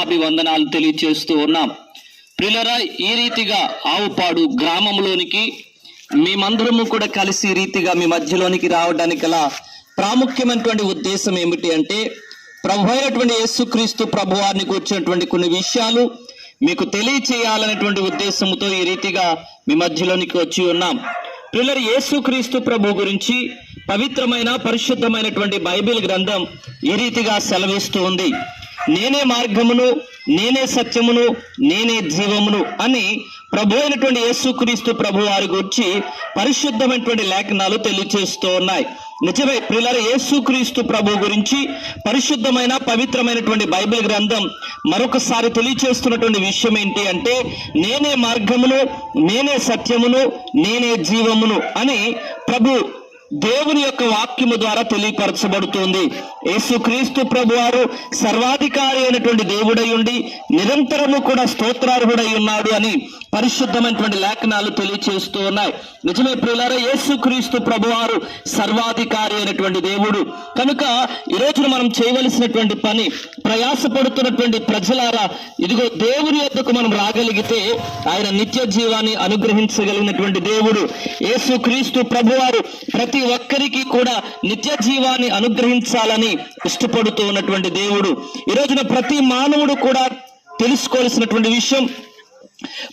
అభివందనాలు తెలియచేస్తూ ఉన్నాం. ప్రిలరా ఈ రీతిగా ఆవుపాడు గ్రామంలోనికి మేమందరము కూడా కలిసి ఈ రీతిగా మీ మధ్యలోనికి రావడానికి గల ప్రాముఖ్యమైనటువంటి ఉద్దేశం ఏమిటి అంటే ప్రభు అయినటువంటి యేసుక్రీస్తు ప్రభు వారిని కూర్చున్నటువంటి కొన్ని విషయాలు మీకు తెలియచేయాలనేటువంటి ఉద్దేశంతో ఈ రీతిగా మీ మధ్యలోనికి వచ్చి ఉన్నాం. పిల్లలు యేసుక్రీస్తు ప్రభు గురించి పవిత్రమైన పరిశుద్ధమైనటువంటి బైబిల్ గ్రంథం ఈ రీతిగా సెలవిస్తూ ఉంది. నేనే మార్గమును నేనే సత్యమును నేనే జీవమును అని ప్రభు అయినటువంటి యేసుక్రీస్తు ప్రభు వారి గురించి పరిశుద్ధమైనటువంటి లేఖనాలు తెలియచేస్తూ ఉన్నాయి. నిజమే ప్రియులార యేసుక్రీస్తు ప్రభు గురించి పరిశుద్ధమైన పవిత్రమైనటువంటి బైబిల్ గ్రంథం మరొకసారి తెలియచేస్తున్నటువంటి విషయం ఏంటి అంటే నేనే మార్గమును నేనే సత్యమును నేనే జీవమును అని ప్రభు దేవుని యొక్క వాక్యము ద్వారా తెలియపరచబడుతుంది. యేసుక్రీస్తు ప్రభు వారు సర్వాధికారి అయినటువంటి దేవుడై ఉండి నిరంతరము కూడా స్తోత్రార్హుడై ఉన్నాడు అని పరిశుద్ధమైనటువంటి లేఖనాలు తెలియచేస్తూ ఉన్నాయి. నిజమే ప్రియులారా యేసుక్రీస్తు ప్రభువారు సర్వాధికారి అయినటువంటి దేవుడు. కనుక ఈ రోజున మనం చేయవలసినటువంటి పని ప్రయాసపడుతున్నటువంటి ప్రజలారా ఇదిగో దేవుని యొద్దకు మనం రాగలిగితే ఆయన నిత్య జీవాన్ని అనుగ్రహించగలిగినటువంటి దేవుడు. యేసుక్రీస్తు ప్రభువారు ప్రతి ఒక్కరికి కూడా నిత్య జీవాన్ని అనుగ్రహించాలని ఇష్టపడుతూ ఉన్నటువంటి దేవుడు. ఈ రోజున ప్రతి మానవుడు కూడా తెలుసుకోవాల్సినటువంటి విషయం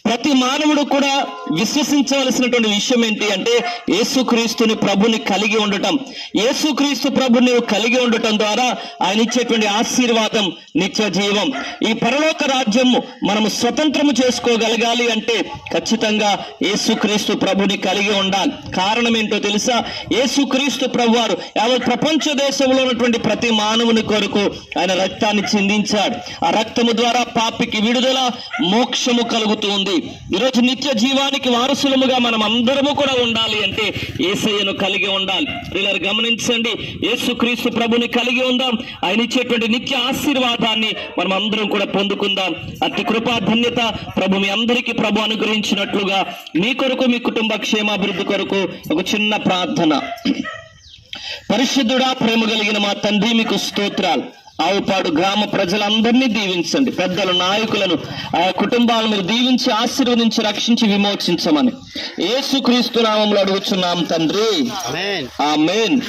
ప్రతి మానవుడు కూడా విశ్వసించవలసినటువంటి విషయం ఏంటి అంటే యేసుక్రీస్తుని ప్రభుని కలిగి ఉండటం. యేసుక్రీస్తు ప్రభుని కలిగి ఉండటం ద్వారా ఆయన ఇచ్చేటువంటి ఆశీర్వాదం నిత్య జీవం ఈ పరలోక రాజ్యం మనము స్వతంత్రము చేసుకోగలగాలి అంటే ఖచ్చితంగా యేసుక్రీస్తు ప్రభుని కలిగి ఉండాలి. కారణం ఏంటో తెలుసా? యేసుక్రీస్తు ప్రభు వారు యావత్ ప్రపంచ దేశంలో ఉన్నటువంటి ప్రతి మానవుని కొరకు ఆయన రక్తాన్ని చిందించాడు. ఆ రక్తము ద్వారా పాపికి విడుదల మోక్షము కలుగుతుంది ఈరోజు నిత్య జీవానికి వారసులముగా మనం అందరము కూడా ఉండాలి అంటే ఏసయ్యను కలిగి ఉండాలి. పిల్లలు గమనించండి. యేసుక్రీస్తు ప్రభుని కలిగి ఉందాం. ఆయన ఇచ్చేటువంటి నిత్య ఆశీర్వాదాన్ని మనం అందరం కూడా పొందుకుందాం. అతి కృపా ధన్యత ప్రభు మీ అందరికీ ప్రభు అనుగ్రహించినట్లుగా మీ కొరకు మీ కుటుంబ క్షేమాభివృద్ధి కొరకు ఒక చిన్న ప్రార్థన. పరిశుద్ధుడా ప్రేమ కలిగిన మా తండ్రి మీకు స్తోత్రాలు. ఆవుపాడు గ్రామ ప్రజలందరినీ దీవించండి. పెద్దలు నాయకులను ఆ కుటుంబాలను మీరు దీవించి ఆశీర్వదించి రక్షించి విమోచించమని. యేసుక్రీస్తు నామంలో అడుగుచున్నాం తండ్రి. Amen. ఆమేన్.